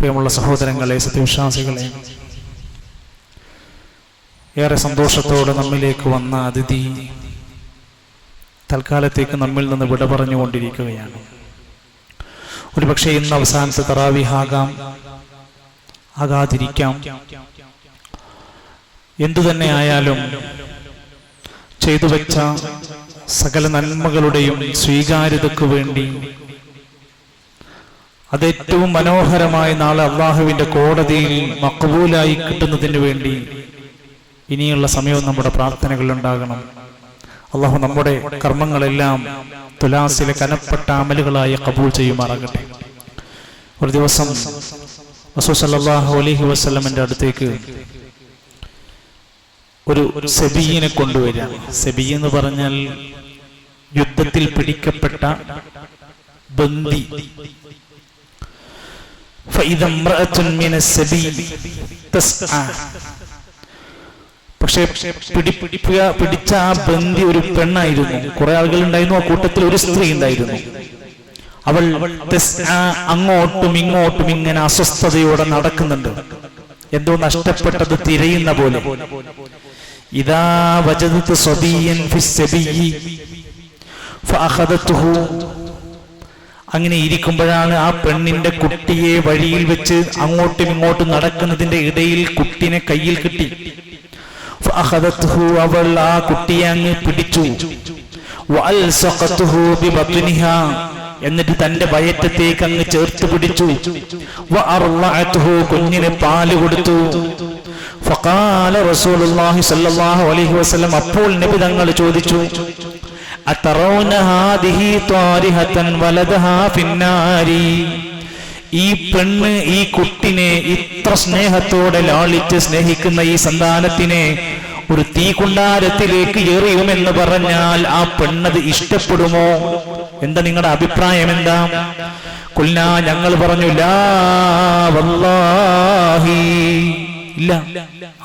പ്രിയമുള്ള സഹോദരങ്ങളെ സത്യവിശ്വാസികളെ ഏറെ സന്തോഷത്തോടെ നമ്മിലേക്ക് വന്ന അതിഥി തൽക്കാലത്തേക്ക് നമ്മിൽ നിന്ന് വിട പറഞ്ഞുകൊണ്ടിരിക്കുകയാണ്. ഒരുപക്ഷെ ഇന്ന് അവസാനത്തെ തറാവിഹാകാം ആകാതിരിക്കാം. എന്തു തന്നെ ആയാലും ചെയ്തു വെച്ച സകല നന്മകളുടെയും സ്വീകാര്യതയ്ക്കു വേണ്ടി അത് ഏറ്റവും മനോഹരമായ നാളെ അള്ളാഹുവിന്റെ കോടതിയിൽ മക്കബൂലായി കിട്ടുന്നതിന് വേണ്ടി ഇനിയുള്ള സമയവും നമ്മുടെ പ്രാർത്ഥനകൾ ഉണ്ടാകണം അള്ളാഹു നമ്മുടെ കർമ്മങ്ങളെല്ലാം തുലാസിലെ കനപ്പെട്ട അമലുകളായി കബൂൾ ചെയ്യുമാറാകട്ടെ. ഒരു ദിവസം വസൂസല്ലാഹു അലഹി വസ്ലമിന്റെ അടുത്തേക്ക് ഒരു സെബിയിനെ കൊണ്ടുവരിക. സെബി എന്ന് പറഞ്ഞാൽ യുദ്ധത്തിൽ പിടിക്കപ്പെട്ട ബന്ദി. പക്ഷേ പിടി പിടിക്കുക പിടിച്ച ആ ബന്ധി ഒരു പെണ്ണായിരുന്നു. കുറെ ആളുകൾ ഉണ്ടായിരുന്നു ആ കൂട്ടത്തിൽ ഒരു സ്ത്രീ ഉണ്ടായിരുന്നു. അവൾ അങ്ങോട്ടും ഇങ്ങോട്ടും ഇങ്ങനെ അസ്വസ്ഥതയോടെ നടക്കുന്നുണ്ട്. എന്തോ നഷ്ടപ്പെട്ടത് തിരയുന്ന പോലെ. ഇതാ വജദത്ത് സ്വബീയൻ ഫിസ്സബിയി ഫഅഖദത്തുഹു അങ്ങനെ ഇരിക്കുമ്പോഴാണ് ആ പെണ്ണിന്റെ കുട്ടിയെ വഴിയിൽ വെച്ച് അങ്ങോട്ടും ഇങ്ങോട്ടും നടക്കുന്നതിന്റെ ഇടയിൽ കുട്ടിനെ കയ്യിൽ കിട്ടി. അവൾ ആ കുട്ടിയെ അങ്ങ് പിടിച്ചു. എന്നിട്ട് തന്റെ വയറ്റത്തേക്ക് അങ്ങ് ചേർത്ത് പിടിച്ചു. കുഞ്ഞിനെ പാൽ കൊടുത്തു. അപ്പോൾ നബി തങ്ങൾ ചോദിച്ചു ഈ പെണ്ണ് ഈ കുട്ടിനെ ഇത്ര സ്നേഹത്തോടെ ലാളിച്ച് സ്നേഹിക്കുന്ന ഈ സന്താനത്തിനെ ഒരു തീകുണ്ടാരത്തിലേക്ക് എറിയുമെന്ന് പറഞ്ഞാൽ ആ പെണ്ണത് ഇഷ്ടപ്പെടുമോ? എന്താ നിങ്ങളുടെ അഭിപ്രായം എന്താ? കൊല്ല ഞങ്ങൾ പറഞ്ഞു ലാ വല്ലാഹി. ഇല്ല.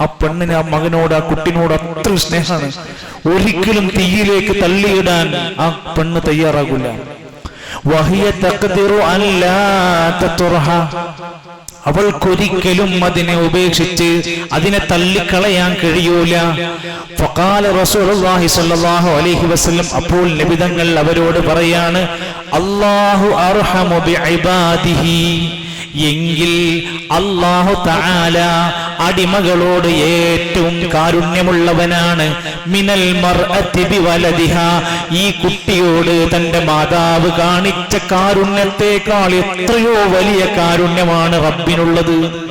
ആ പെണ്ണിന് ആ മകനോട് ആ കുട്ടിനോട് അത്ര സ്നേഹമാണ്. ഒരിക്കലും തീയിലേക്ക് തള്ളിയിടാൻ ആ പെണ്ണ് തയ്യാറാകില്ല. അവൾക്കൊരിക്കലും അതിനെ ഉപേക്ഷിച്ച് അതിനെ തള്ളിക്കളയാൻ കഴിയൂല. അലൈഹി വസല്ലം അപ്പോൾ നിബിതങ്ങൾ അവരോട് പറയാണ് അള്ളാഹു അർഹമു ബിഇബാദിഹി. എങ്കിൽ അള്ളാഹു താല അടിമകളോട് ഏറ്റവും കാരുണ്യമുള്ളവനാണ്. മിനൽ ബിവലദിഹ. ഈ കുട്ടിയോട് തന്റെ മാതാവ് കാണിച്ച കാരുണ്യത്തെക്കാൾ എത്രയോ വലിയ കാരുണ്യമാണ് റബ്ബിനുള്ളത്.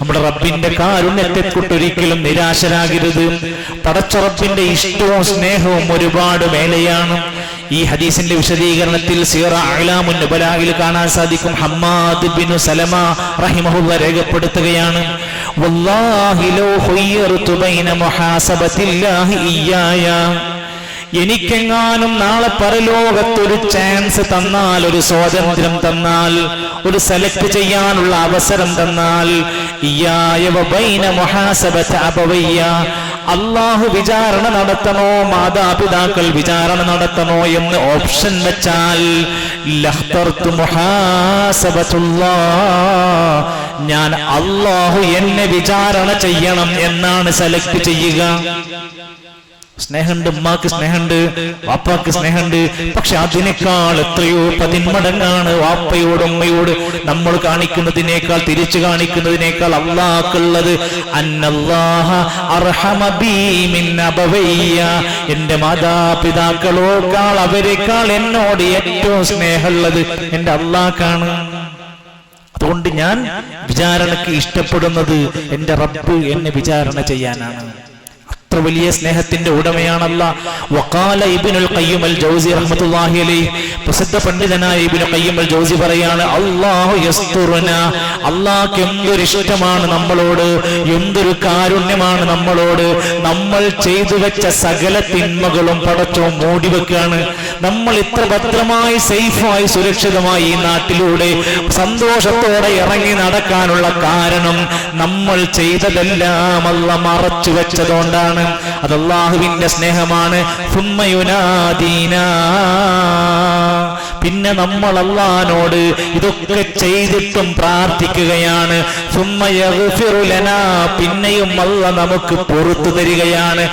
നമ്മുടെ റബ്ബിന്റെ കാരുണ്യത്തെ കൊട്ടൊരിക്കലും നിരാശരാകരുത്. പടച്ചുറപ്പിന്റെ ഇഷ്ടവും സ്നേഹവും ഒരുപാട് മേലെയാണ്. ഈ ഹദീസിന്റെ വിശദീകരണത്തിൽ സീറ അലാമുൻ നുബലായിൽ കാണാൻ സാധിക്കും. ഹമ്മാദ് ബിൻ സലമ റഹിമഹുല്ല രേഖപ്പെടുത്തുകയാണ്. എനിക്കെങ്ങാനും നാളെ പരലോകത്തൊരു ചാൻസ് തന്നാൽ ഒരു സ്വാതന്ത്ര്യം തന്നാൽ ഒരു സെലക്ട് ചെയ്യാനുള്ള അവസരം തന്നാൽ അള്ളാഹു വിചാരണ നടത്തണോ? മാതാപിതാക്കൾ വിചാരണ നടത്തണോ എന്ന് ഓപ്ഷൻ വെച്ചാൽ ഞാൻ അള്ളാഹു എന്നെ വിചാരണ ചെയ്യണം എന്നാണ് സെലക്ട് ചെയ്യുക. സ്നേഹമുണ്ട് ഉമ്മാക്ക് സ്നേഹമുണ്ട് വാപ്പാക്ക് സ്നേഹമുണ്ട്. പക്ഷെ അതിനേക്കാൾ എത്രയോ പതിന്മടങ്ങാണ് വാപ്പയോട് ഉമ്മയോട് നമ്മൾ കാണിക്കുന്നതിനേക്കാൾ തിരിച്ചു കാണിക്കുന്നതിനേക്കാൾ അബവയ്യ. എന്റെ മാതാപിതാക്കളോക്കാൾ അവരെക്കാൾ എന്നോട് ഏറ്റവും സ്നേഹമുള്ളത് എന്റെ അള്ളാഹ്ക്കാണ്. അതുകൊണ്ട് ഞാൻ വിചാരണക്ക് ഇഷ്ടപ്പെടുന്നത് എന്റെ റബ്ബ് എന്നെ വിചാരണ ചെയ്യാനാണ്. അത്ര വലിയ സ്നേഹത്തിന്റെ ഉടമയാണല്ല. വക്കാല ഇബിനുൽ കയ്യുമൽ ജോസി റഹ്മത്തുള്ളാഹി അലൈഹി. പ്രസിദ്ധ പണ്ഡിതനായ ഇബിനു കയ്യുമൽ ജോസി പറയാണ് അല്ലാഹു യസ്തുറുന. അല്ലാഹ്ക്ക് എന്തൊരു ഇഷ്ടമാണ് നമ്മളോട്? എന്തൊരു കാരുണ്യമാണ് നമ്മളോട്? നമ്മൾ ചെയ്തു വെച്ച സകല തിന്മകളും പടച്ചോ മൂടി വെക്കുകയാണ് നമ്മൾ ഇത്ര ഭദ്രമായി സേഫായി സുരക്ഷിതമായി ഈ നാട്ടിലൂടെ സന്തോഷത്തോടെ ഇറങ്ങി നടക്കാനുള്ള കാരണം നമ്മൾ ചെയ്തതെല്ലാം അല്ല മറച്ചു വെച്ചതുകൊണ്ടാണ്. അത് അള്ളാഹുവിന്റെ സ്നേഹമാണ്. പിന്നെ നമ്മൾ അള്ളഹാനോട് ഇതൊക്കെ ചെയ്തിട്ടും പ്രാർത്ഥിക്കുകയാണ്. പിന്നെയും അല്ല നമുക്ക് പുറത്തു തരികയാണ്.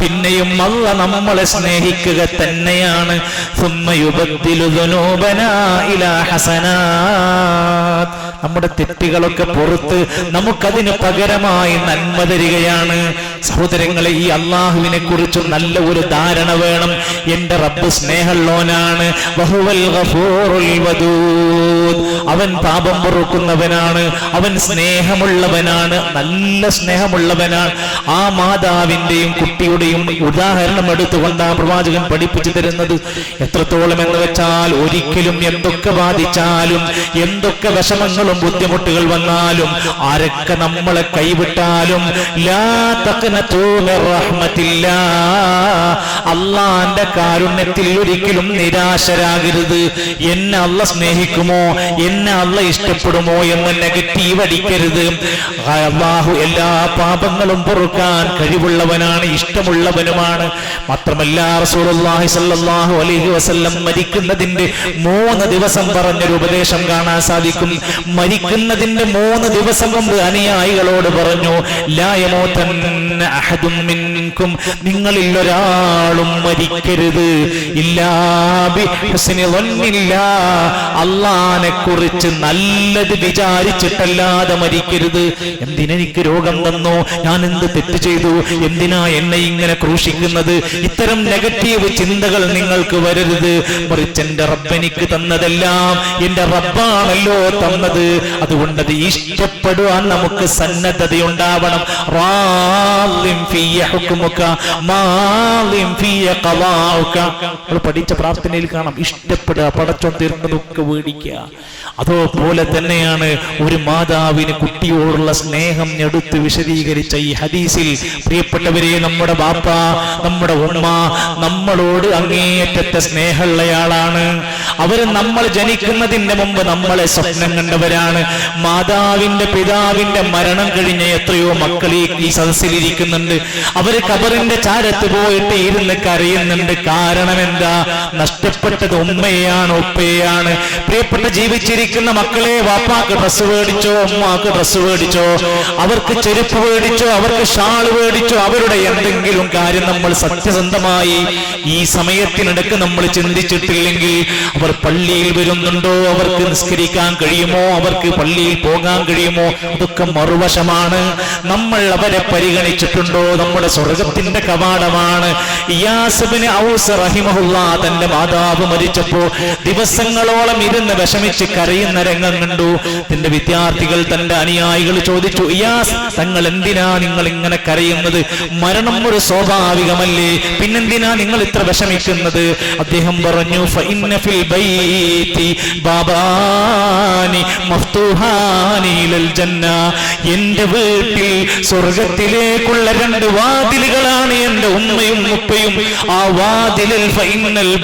പിന്നെയും അല്ല നമ്മളെ സ്നേഹിക്കുക തന്നെയാണ്. സുമ്മ നമ്മുടെ തെറ്റുകളൊക്കെ പുറത്ത് നമുക്കതിന് പകരമായി നന്മ തരികയാണ്. സഹോദരങ്ങളെ ഈ അള്ളാഹുവിനെ കുറിച്ച് നല്ല ഒരു ധാരണ വേണം. എന്റെ റബ്ബ് സ്നേഹമുള്ളവനാണ്. അവൻ പാപം പൊറുക്കുന്നവനാണ്. അവൻ സ്നേഹമുള്ളവനാണ്. നല്ല സ്നേഹമുള്ളവനാണ്. ആ മാതാവിന്റെയും കുട്ടിയുടെയും ഉദാഹരണം എടുത്തുകൊണ്ട് ആ പ്രവാചകൻ പഠിപ്പിച്ചു തരുന്നത്. എത്രത്തോളം എന്ന് വെച്ചാൽ ഒരിക്കലും എന്തൊക്കെ ബാധിച്ചാലും എന്തൊക്കെ വിഷമങ്ങളും ബുദ്ധിമുട്ടുകൾ വന്നാലും ആരൊക്കെ നമ്മളെ കൈവിട്ടാലും. അള്ളാന്റെ കാരുണ്യത്തിൽ ഒരിക്കലും നിരാശരാകരുത്. എന്നെ അള്ള സ്നേഹിക്കുമോ? എന്നെ അള്ള ഇഷ്ടപ്പെടുമോ എന്ന് നെഗറ്റീവ് അടിക്കരുത്. അള്ളാഹു എല്ലാ പാപങ്ങളും പൊറുക്കാൻ കഴിവുള്ളവനാണ് ഇഷ്ടമുള്ളവനുമാണ്. മാത്രമല്ല റസൂലുള്ളാഹി സല്ലല്ലാഹു അലൈഹി വസല്ലം മരിക്കുന്നതിന്റെ മൂന്ന് ദിവസം പറഞ്ഞൊരു ഉപദേശം കാണാൻ സാധിക്കും. മരിക്കുന്നതിന്റെ മൂന്ന് ദിവസം മുമ്പ് അനുയായികളോട് പറഞ്ഞു ലായമോത്തന്ന അഹദും മിൻകും നിങ്ങളിൽ ഒരാളും മരിക്കരുത്. ഇല്ലാ ബി ഹുസ്നി ളന്നില്ലാ. അള്ളാനെ കുറിച്ച് നല്ലത് വിചാരിച്ചിട്ടല്ലാതെ മരിക്കരുത്. എന്തിനെനിക്ക് രോഗം തന്നു ഞാൻ എന്ത് തെറ്റ് ചെയ്തു? എന്തിനാ എന്നെ ഇങ്ങനെ ക്രൂശിക്കുന്നത്? ഇത്തരം നെഗറ്റീവ് ചിന്തകൾ നിങ്ങൾക്ക് വരരുത്. മറിച്ച് എന്റെ റബ്ബെനിക്ക് തന്നതെല്ലാം എന്റെ റബ്ബാണല്ലോ തന്നത്. അതുകൊണ്ടത് അത് ഇഷ്ടപ്പെടുവാൻ നമുക്ക് സന്നദ്ധതയുണ്ടാവണം. ഫിയ ഫിയ. നമ്മൾ പഠിച്ച പ്രാർത്ഥനയിൽ കാണാം ഇഷ്ടപ്പെടുക പടച്ചോൻ തീർന്നതൊക്കെ മേടിക്കുക അതുപോലെ തന്നെയാണ് ഒരു മാതാവിന് കുട്ടിയോടുള്ള സ്നേഹം എടുത്ത് വിശദീകരിച്ച ഈ ഹദീസിൽ. പ്രിയപ്പെട്ടവരെ നമ്മുടെ ബാപ്പ നമ്മുടെ ഉമ്മ നമ്മളോട് അങ്ങേയറ്റത്തെ സ്നേഹമുള്ളയാളാണ്. അവർ നമ്മൾ ജനിക്കുന്നതിന് മുമ്പ് നമ്മളെ സ്വപ്നം കണ്ടവരാണ്. മാതാവിന്റെ പിതാവിന്റെ മരണം കഴിഞ്ഞ എത്രയോ മക്കൾ ഈ ഈ സദസ്സിലിരിക്കുന്നുണ്ട് അവർ കബറിന്റെ ചാരത്ത് പോയിട്ട് ഇരുന്ന് കരയുന്നുണ്ട്. കാരണം എന്താ നഷ്ടപ്പെട്ടത് ഉമ്മയാണ് ഉപ്പയാണ് പ്രിയപ്പെട്ട ജീവിച്ചിരിക്കുന്ന മക്കളെ വാപ്പാക്ക് ഡ്രസ്സ് മേടിച്ചോ ഉമ്മാക്ക് ഡ്രസ്സ് മേടിച്ചോ? അവർക്ക് ചെരുപ്പ് മേടിച്ചോ അവർക്ക് ഷാൾ മേടിച്ചോ? അവരുടെ എന്തെങ്കിലും കാര്യം നമ്മൾ സത്യസന്ധമായി ഈ സമയത്തിനിടക്ക് നമ്മൾ ചിന്തിച്ചിട്ടില്ലെങ്കിൽ അവർ പള്ളിയിൽ വരുന്നുണ്ടോ? അവർക്ക് നിസ്കരിക്കാൻ കഴിയുമോ? അവർക്ക് പള്ളിയിൽ പോകാൻ കഴിയുമോ? അതൊക്കെ മറുവശമാണ്. നമ്മൾ അവരെ പരിഗണിച്ചിട്ടുണ്ടോ നമ്മുടെ സ്വർഗത്തിന്റെ കവാടമാണ്. ഔസ് തന്റെ മാതാവ് മരിച്ചപ്പോ ദിവസങ്ങളോളം ഇരുന്ന് വിഷമിച്ച് കരയുന്ന രംഗം കണ്ടു. തന്റെ വിദ്യാർത്ഥികൾ തന്റെ അനുയായികൾ ചോദിച്ചു ഇയാസ് തങ്ങൾ എന്തിനാ നിങ്ങൾ ഇങ്ങനെ കരയുന്നത്? മരണം ഒരു സ്വാഭാവികമല്ലേ? പിന്നെന്തിനാ നിങ്ങൾ ഇത്ര വിഷമിക്കുന്നത്? അദ്ദേഹം പറഞ്ഞു "ഫഇന്ന ഫിൽ ബൈതി ബാബാനി മഫ്തൂഹാനി ജന്ന. എന്റെ വീട്ടിൽ സ്വർഗത്തിലേക്കുള്ള രണ്ട് വാതിലുകളാണ് എന്റെ ഉമ്മയും ഉപ്പയും. ആ വാതിലിൽ ഫൈനൽ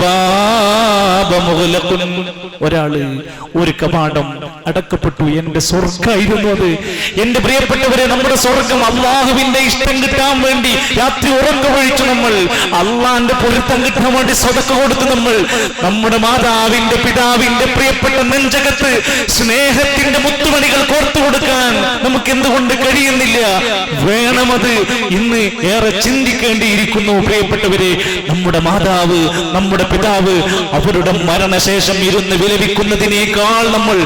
ഒരാൾ ഒരു കപാടം അടക്കപ്പെട്ടു. എന്റെ സ്വർഗമായിരുന്നു അത്. എന്റെ പ്രിയപ്പെട്ടവരെ നമ്മുടെ സ്വർഗം അള്ളാഹുവിന്റെ ഇഷ്ടം കിട്ടാൻ വേണ്ടി രാത്രി ഉറക്കമൊഴിച്ചു നമ്മൾ. അള്ളാന്റെ പൊരുത്തം കിട്ടാൻ വേണ്ടി സ്വതക്ക കൊടുത്തു നമ്മൾ. നമ്മുടെ മാതാവിന്റെ പിതാവിന്റെ പ്രിയപ്പെട്ട നെഞ്ചകത്ത് സ്നേഹത്തിന്റെ മുത്തുമണികൾ കോർത്തു കൊടുക്കാൻ നമുക്ക് എന്തുകൊണ്ട് കഴിയുന്നില്ല? വേണമത് ഇന്ന് ഏറെ ചിന്തിക്കേണ്ടിയിരിക്കുന്നു പ്രിയപ്പെട്ടവരെ. നമ്മുടെ മാതാവ് നമ്മുടെ പിതാവ് അവരുടെ മരണശേഷം ഇരുന്ന് വിലപിക്കുന്നതിനേക്കാൾ നമ്മൾ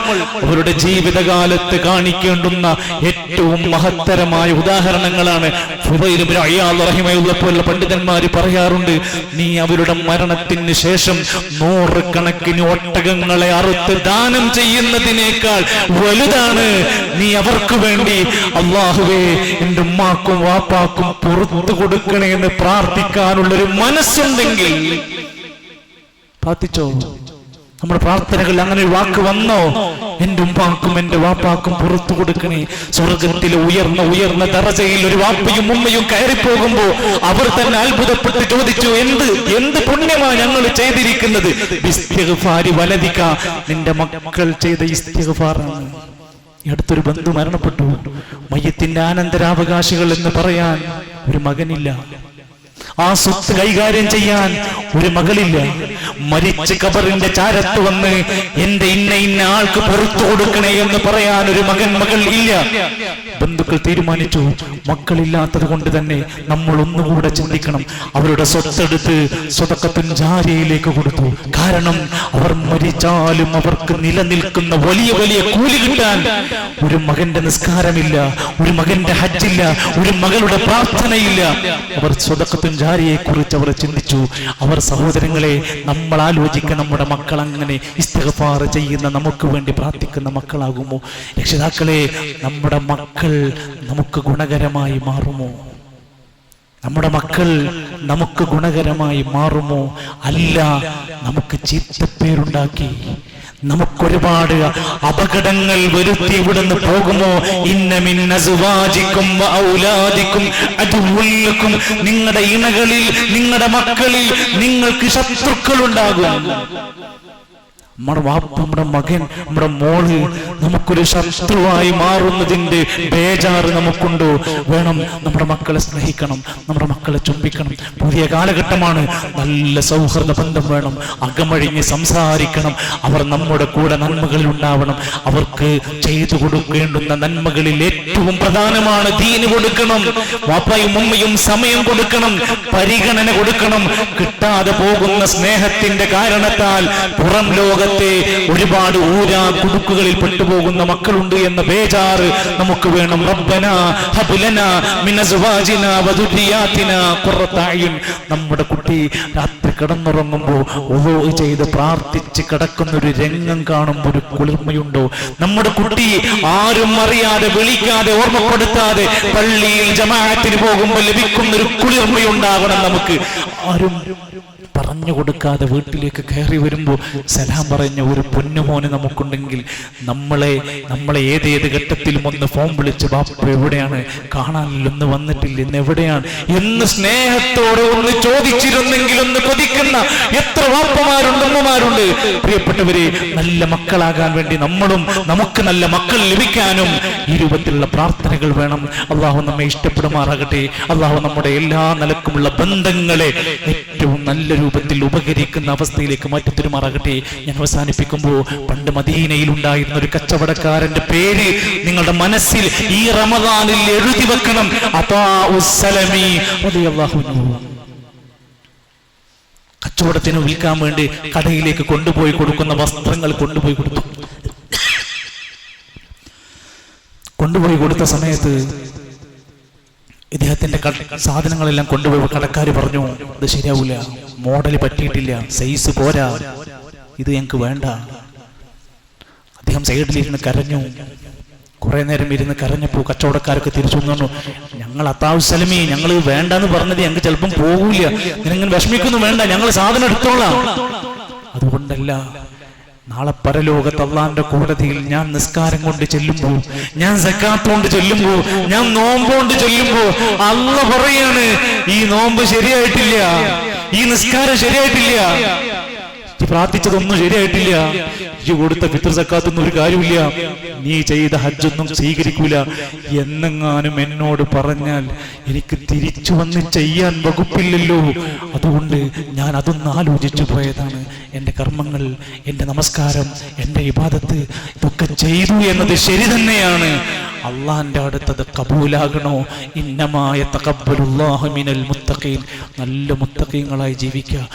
അവരുടെ ജീവിതകാലത്ത് കാണിക്കേണ്ടുന്ന ഏറ്റവും മഹത്തരമായ ഉദാഹരണങ്ങളാണ് പോലുള്ള പണ്ഡിതന്മാര് പറയാറുണ്ട് നീ അവരുടെ മരണത്തിന് ശേഷം നൂറുകണക്കിന് ഒട്ടകങ്ങളെ അറുത്ത് ദാനം ചെയ്യുന്നതിനേക്കാൾ വലുതാണ്. നീ അവർക്ക് വേണ്ടി അള്ളാഹുവേ എന്റെ ഉമ്മാക്കും വാപ്പാക്കും പുറത്തു കൊടുക്കണേ എന്ന് പ്രാർത്ഥിക്കാനുള്ളൊരു മനസ്സുണ്ടെങ്കിൽ പ്രാർത്ഥിച്ചോ? നമ്മുടെ പ്രാർത്ഥനകൾ അങ്ങനെ ഒരു വാക്ക് വന്നോ? എന്റെ ഉമ്മാക്കും എന്റെ വാപ്പാക്കും പുറത്തു കൊടുക്കണേ. സ്വർഗത്തിലെ ഉയർന്ന ഉയർന്ന ദറജയിൽ ഒരു വാപ്പയും ഉമ്മയും കയറി കയറിപ്പോകുമ്പോ അവർ തന്നെ അത്ഭുതപ്പെട്ട് ചോദിച്ചു എന്ത് എന്ത് പുണ്യമാണ് ഞങ്ങൾ ചെയ്തിരിക്കുന്നത്? നിന്റെ മക്കൾ ചെയ്ത ഇസ്തിഗ്ഫാറാണ്. ഈ അടുത്തൊരു ബന്ധു മരണപ്പെട്ടു. മയ്യത്തിന്റെ ആനന്തരാവകാശികൾ എന്ന് പറയാൻ ഒരു മകനില്ല. ആ സ്വത്ത് കൈകാര്യം ചെയ്യാൻ ഒരു മകളില്ല. മരിച്ച് കബറിന്റെ ചാരത്ത് വന്ന് എന്റെ ഇന്ന ഇന്ന ആൾക്ക് പുറത്തു കൊടുക്കണേ എന്ന് പറയാൻ ഒരു മകൻ മകൾ ഇല്ല ബന്ധുക്കൾ തീരുമാനിച്ചു മക്കളില്ലാത്തത് കൊണ്ട് തന്നെ നമ്മൾ ഒന്നുകൂടെ ചിന്തിക്കണം. അവരുടെ സ്വത്തെടുത്ത് സ്വതക്കത്തിൻ ജാരിയിലേക്ക് കൊടുത്തു. കാരണം അവർ മരിച്ചാലും അവർക്ക് നിലനിൽക്കുന്ന വലിയ വലിയ കൂലി കിട്ടാൻ ഒരു മകന്റെ നിസ്കാരമില്ല ഒരു മകന്റെ ഹജ്ജില്ല ഒരു മകളുടെ പ്രാർത്ഥനയില്ല. അവർ സ്വതക്കത്തും ജാരിയെ കുറിച്ച് അവർ ചിന്തിച്ചു. അവർ സഹോദരങ്ങളെ നമ്മൾ ആലോചിക്കുക നമ്മുടെ മക്കൾ അങ്ങനെ ഇസ്തഗഫാർ ചെയ്യുന്ന നമുക്ക് വേണ്ടി പ്രാർത്ഥിക്കുന്ന മക്കളാകുമോ? രക്ഷിതാക്കളെ നമ്മുടെ മക്കൾ നമുക്ക് ഗുണകരമായി മാറുമോ? നമ്മുടെ മക്കൾ നമുക്ക് ഗുണകരമായി മാറുമോ? അല്ല നമുക്ക് ചീത്തപ്പേരുണ്ടാക്കി നമുക്കൊരുപാട് അപകടങ്ങൾ വരുത്തി ഇവിടുന്ന് പോകുമോ? ഇന്നമിന്നും നിങ്ങളുടെ ഇണകളിൽ നിങ്ങളുടെ മക്കളിൽ നിങ്ങൾക്ക് ശത്രുക്കൾ ഉണ്ടാകും നമ്മുടെ വാപ്പ നമ്മുടെ മകൻ നമ്മുടെ മോൾ നമുക്കൊരു ശത്രുവായി മാറുന്നതിന്റെ ബേജാറ് നമുക്കുണ്ടോ. വേണം നമ്മുടെ മക്കളെ സ്നേഹിക്കണം നമ്മുടെ മക്കളെ ചുംബിക്കണം. പുതിയ കാലഘട്ടമാണ്. നല്ല സൗഹൃദ ബന്ധം വേണം. അകമഴിഞ്ഞ് സംസാരിക്കണം. അവർ നമ്മുടെ കൂടെ നന്മകളിൽ ഉണ്ടാവണം. അവർക്ക് ചെയ്തു കൊടുക്കേണ്ടുന്ന നന്മകളിൽ ഏറ്റവും പ്രധാനമാണ് ദീന് കൊടുക്കണം. വാപ്പയും ഉമ്മയും സമയം കൊടുക്കണം. പരിഗണന കൊടുക്കണം. കിട്ടാതെ പോകുന്ന സ്നേഹത്തിന്റെ കാരണത്താൽ പുറം ലോകത്തെ ഒരുപാട് ഊരാ കുടുക്കുകളിൽ പെട്ടുപോകുന്ന മക്കളുണ്ട് എന്ന ബേജാറ് നമുക്ക് വേണം. റബ്ബന നമ്മുടെ കുട്ടി രാത്രി കിടന്നുറങ്ങുമ്പോൾ ഓ ചെയ്ത് പ്രാർത്ഥിച്ച് കിടക്കുന്ന ഒരു രംഗം കാണുമ്പോൾ ഒരു കുളിർമയുണ്ടോ? നമ്മുടെ കുട്ടി ആരും അറിയാതെ വിളിക്കാതെ ഓർമ്മപ്പെടുത്താതെ പള്ളിയിൽ ജമാഅത്തിന് പോകുമ്പോൾ ലഭിക്കുന്ന ഒരു കുളിർമയുണ്ടാകണം നമുക്ക്. ആരും പറഞ്ഞു കൊടുക്കാതെ വീട്ടിലേക്ക് കയറി വരുമ്പോൾ സലാം പറഞ്ഞ ഒരു പൊന്നുമോന് നമുക്കുണ്ടെങ്കിൽ നമ്മളെ നമ്മളെ ഏതേത് ഘട്ടത്തിലും ഒന്ന് ഫോൺ വിളിച്ച് ബാപ്പ എവിടെയാണ്? കാണാനില്ല ഒന്ന് വന്നിട്ടില്ല ഇന്ന് എവിടെയാണ്? എന്ന് സ്നേഹത്തോടെ ഒന്ന് ചോദിച്ചിരുന്നെങ്കിൽ ഒന്ന് കൊതിക്കുന്ന എത്ര വാപ്പമാരുണ്ട് അമ്മമാരുണ്ട് പ്രിയപ്പെട്ടവരെ നല്ല മക്കളാകാൻ വേണ്ടി നമ്മളും നമുക്ക് നല്ല മക്കൾ ലഭിക്കാനും ഈ രൂപത്തിലുള്ള പ്രാർത്ഥനകൾ വേണം. അള്ളാഹു നമ്മെ ഇഷ്ടപ്പെടുമാറാകട്ടെ. അള്ളാഹു നമ്മുടെ എല്ലാ നിലക്കുമുള്ള ബന്ധങ്ങളെ ഏറ്റവും നല്ല രൂപത്തിൽ ഉപകരിക്കുന്ന അവസ്ഥയിലേക്ക് മാറ്റി തരുമാറാകട്ടെ ഞാൻ അവസാനിപ്പിക്കുമ്പോൾ പണ്ട് മദീനയിൽ ഉണ്ടായിരുന്ന ഒരു കച്ചവടക്കാരന്റെ പേര് നിങ്ങളുടെ മനസ്സിൽ ഈ റമദാനിൽ എഴുതി വെക്കണം. ഉസ്സലമി. കച്ചവടത്തിന് വിൽക്കാൻ വേണ്ടി കടയിലേക്ക് കൊണ്ടുപോയി കൊടുക്കുന്ന വസ്ത്രങ്ങൾ കൊണ്ടുപോയി കൊടുത്തു. കൊണ്ടുപോയി കൊടുത്ത സമയത്ത് കട- സാധനങ്ങളെല്ലാം കൊണ്ടുപോയി കടക്കാർ പറഞ്ഞു ഇത് ശരിയാവില്ല മോഡൽ പറ്റിയിട്ടില്ല സൈസ് പോരാ ഇത് ഞങ്ങൾക്ക് വേണ്ട. അദ്ദേഹം സൈഡിലിരുന്ന് കരഞ്ഞു. കുറെ നേരം ഇരുന്ന് കരഞ്ഞപ്പോ കച്ചവടക്കാരൊക്കെ തിരിച്ചു വന്നു. ഞങ്ങൾ അത്താവശ്യമേ ഞങ്ങൾ വേണ്ടെന്ന് പറഞ്ഞത് ഞങ്ങൾക്ക് ചിലപ്പം പോകൂല നിനങ്ങനെ വിഷമിക്കൊന്നും വേണ്ട ഞങ്ങൾ സാധനം എടുത്തോളാം. അതുകൊണ്ടല്ല നാളെ പരലോകത്ത് അള്ളാന്റെ കോടതിയിൽ ഞാൻ നിസ്കാരം കൊണ്ട് ചെല്ലുമ്പോ ഞാൻ സക്കാത്ത് കൊണ്ട് ചെല്ലുമ്പോ ഞാൻ നോമ്പ് കൊണ്ട് ചെല്ലുമ്പോ അള്ള പറയാണ് ഈ നോമ്പ് ശരിയായിട്ടില്ല ഈ നിസ്കാരം ശരിയായിട്ടില്ല പ്രാർത്ഥിച്ചതൊന്നും ശരിയായിട്ടില്ല. ഈ കൊടുത്ത പിതൃസക്കാത്തൊന്നും സക്കാത്തൊന്നും ഒരു കാര്യമില്ല നീ ചെയ്ത ഹജ്ജൊന്നും സ്വീകരിക്കൂല. എന്നെങ്ങാനും എന്നോട് പറഞ്ഞാൽ എനിക്ക് തിരിച്ചു വന്ന് ചെയ്യാൻ വകുപ്പില്ലല്ലോ. അതുകൊണ്ട് ഞാൻ അതൊന്ന് ആലോചിച്ചു പോയതാണ്. എന്റെ കർമ്മങ്ങൾ എന്റെ നമസ്കാരം എന്റെ ഇബാദത്ത് ഇതൊക്കെ ചെയ്തു എന്നത് ശരി തന്നെയാണ്. അള്ളാന്റെ അടുത്തത് കബൂലാകണോ? ഇന്നമായ തകബ്ബലുല്ലാഹു മിനൽ മുത്തഖീൻ. നല്ല മുത്തഖീങ്ങളായി ജീവിക്കുക.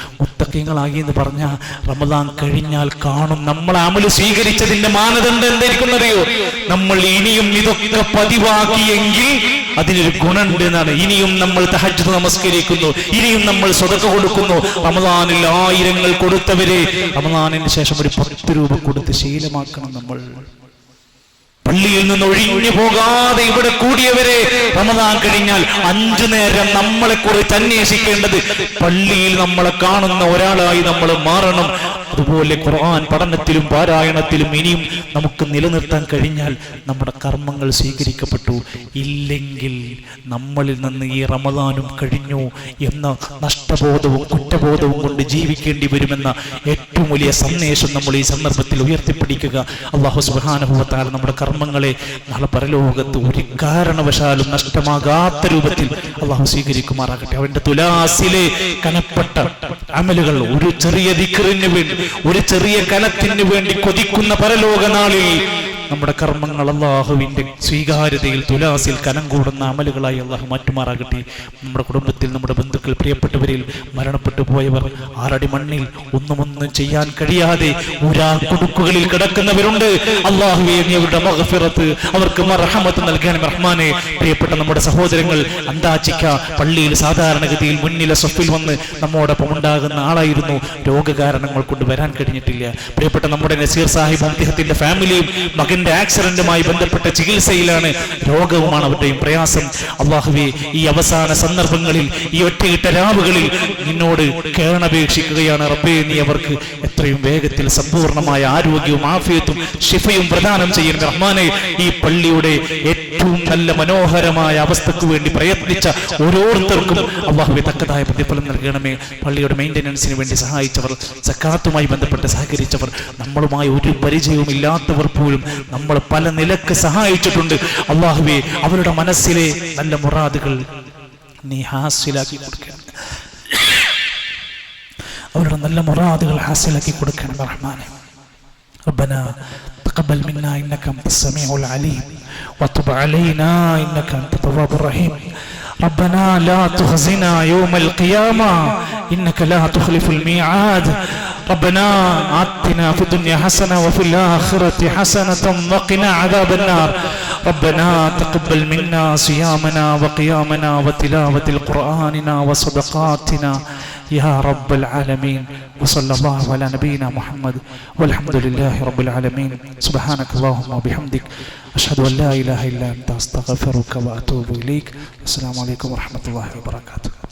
മുത്തഖീങ്ങളായി എന്ന് പറഞ്ഞ റമദാൻ കഴിഞ്ഞാൽ കാണും. നമ്മൾ അമൽ സ്വീകരിച്ചതിന്റെ മാനദണ്ഡം എന്തായിരിക്കുന്നറിയോ? നമ്മൾ ഇനിയും ഇതൊക്കെ പതിവാക്കിയെങ്കിൽ അതിനൊരു ഗുണമുണ്ട് എന്നാണ്. ഇനിയും നമ്മൾ തഹജ്ജുദ് നമസ്കരിക്കുന്നു. ഇനിയും നമ്മൾ സ്വതക്ക കൊടുക്കുന്നു. റമദാനിൽ ആയിരങ്ങൾ കൊടുത്തവരെ റമദാനിന് ശേഷം ഒരു പത്ത് രൂപ കൊടുത്ത് ശീലമാക്കണം നമ്മൾ. പള്ളിയിൽ നിന്ന് ഒഴിഞ്ഞു പോകാതെ ഇവിടെ കൂടിയവരെ റമദാൻ കഴിഞ്ഞാൽ അഞ്ചു നേരം നമ്മളെ കുറിച്ച് അന്വേഷിക്കേണ്ടത് പള്ളിയിൽ നമ്മളെ കാണുന്ന ഒരാളായി നമ്മൾ മാറണം. അതുപോലെ ഖുർആൻ പഠനത്തിലും പാരായണത്തിലും ഇനിയും നമുക്ക് നിലനിർത്താൻ കഴിഞ്ഞാൽ നമ്മുടെ കർമ്മങ്ങൾ സ്വീകരിക്കപ്പെട്ടു. ഇല്ലെങ്കിൽ നമ്മളിൽ നിന്ന് ഈ റമദാനും കഴിഞ്ഞു എന്ന നഷ്ടബോധവും കുറ്റബോധവും കൊണ്ട് ജീവിക്കേണ്ടി വരുമെന്ന ഏറ്റവും വലിയ സന്ദേശം നമ്മൾ ഈ സന്ദർഭത്തിൽ ഉയർത്തിപ്പിടിക്കുക. അള്ളാഹു സുബാനുഭവത്താൽ നമ്മുടെ കർമ്മങ്ങളെ നാളെ പരലോകത്ത് ഒരു കാരണവശാലും നഷ്ടമാകാത്ത രൂപത്തിൽ അള്ളാഹു സ്വീകരിക്കുമാറാകട്ടെ. അവന്റെ തുലാസിലെ കനപ്പെട്ട അമലുകൾ ഒരു ചെറിയ ദിക്കറിന് വേണ്ടി ഒരു ചെറിയ കനത്തിന് വേണ്ടി കൊതിക്കുന്ന പരലോക നാളിൽ നമ്മുടെ കർമ്മങ്ങൾ അള്ളാഹുവിന്റെ സ്വീകാര്യതയിൽ തുലാസിൽ കനം കൂടുന്ന അമലുകളായി അള്ളാഹു മാറ്റുമാറാകട്ടെ. നമ്മുടെ കുടുംബത്തിൽ നമ്മുടെ ബന്ധുക്കൾ പ്രിയപ്പെട്ടവരിൽ മരണപ്പെട്ടു പോയവർ ആറടി മണ്ണിൽ ഒന്നുമൊന്നും ഒന്നും ചെയ്യാൻ കഴിയാതെ ഊരാ കുടുക്കുകളിൽ കിടക്കുന്നവരുണ്ട്. അള്ളാഹുവെ നീ മഹഫിറത്ത് അവർക്ക് മറഹമത്ത് നൽകാൻ റഹ്മാനെ. പ്രിയപ്പെട്ട നമ്മുടെ സഹോദരങ്ങൾ അന്താച്ചിക്ക പള്ളിയിൽ സാധാരണഗതിയിൽ മുന്നിലെ സഫിൽ വന്ന് നമ്മോടൊപ്പം ഉണ്ടാകുന്ന ആളായിരുന്നു. രോഗകാരണങ്ങൾ കൊണ്ട് വരാൻ കഴിഞ്ഞിട്ടില്ല. പ്രിയപ്പെട്ട നമ്മുടെ നസീർ സാഹിബ് അദ്ദേഹത്തിന്റെ ഫാമിലിയും മകന്റെ ആക്സിഡന്റുമായി ബന്ധപ്പെട്ട ചികിത്സയിലാണ് രോഗവുമാണ് അവരുടെയും പ്രയാസം. അള്ളാഹുവെ ഈ അവസാന സന്ദർഭങ്ങളിൽ ഈ ഒറ്റയിട്ട രാവുകളിൽ നിന്നോട് കേണപേക്ഷിക്കുകയാണ് റബ്ബേ. നീ അവർക്ക് എത്രയും വേഗത്തിൽ സമ്പൂർണമായ ആരോഗ്യവും ആഫിയത്തും ഷിഫയും പ്രദാനം ചെയ്യുന്ന റഹ്മാനെ ഈ പള്ളിയുടെ ഏറ്റവും നല്ല മനോഹരമായ അവസ്ഥക്ക് വേണ്ടി പ്രയത്നിച്ച ഓരോരുത്തർക്കും അള്ളാഹുവെ തക്കതായ പ്രതിഫലം നൽകണമേ. പള്ളിയുടെ മെയിന്റനൻസിന് വേണ്ടി സഹായിച്ചവർ സക്കാത്തുമായി ബന്ധപ്പെട്ട് സഹകരിച്ചവർ നമ്മളുമായി ഒരു പരിചയവും ഇല്ലാത്തവർ പോലും നമ്മൾ പല നിലക്ക് സഹായിച്ചിട്ടുണ്ട് അള്ളാഹുവെ അവരുടെ മനസ്സിലെ നല്ല മുറാദുകൾ നീ ഹാസിലാക്കി കൊടുക്കണം അവരുടെ നല്ല മുറാദുകൾ ഹാസിലാക്കി കൊടുക്കണം റഹ്മാനെ ربنا تقبل منا انك انت السميع العليم وتب علينا انك انت التواب الرحيم ربنا لا تخزنا يوم القيامة إنك لا تخلف الميعاد ربنا آتنا في الدنيا حسنة وفي الآخرة حسنة وقنا عذاب النار. ربنا تقبل منا صيامنا وقيامنا وتلاوة القرآننا وصدقاتنا. يا رب العالمين وصلى الله على نبينا محمد. والحمد لله رب العالمين. سبحانك اللهم وبحمدك. أشهد أن لا إله إلا أنت أستغفرك وأتوب إليك. السلام عليكم ورحمة الله وبركاته.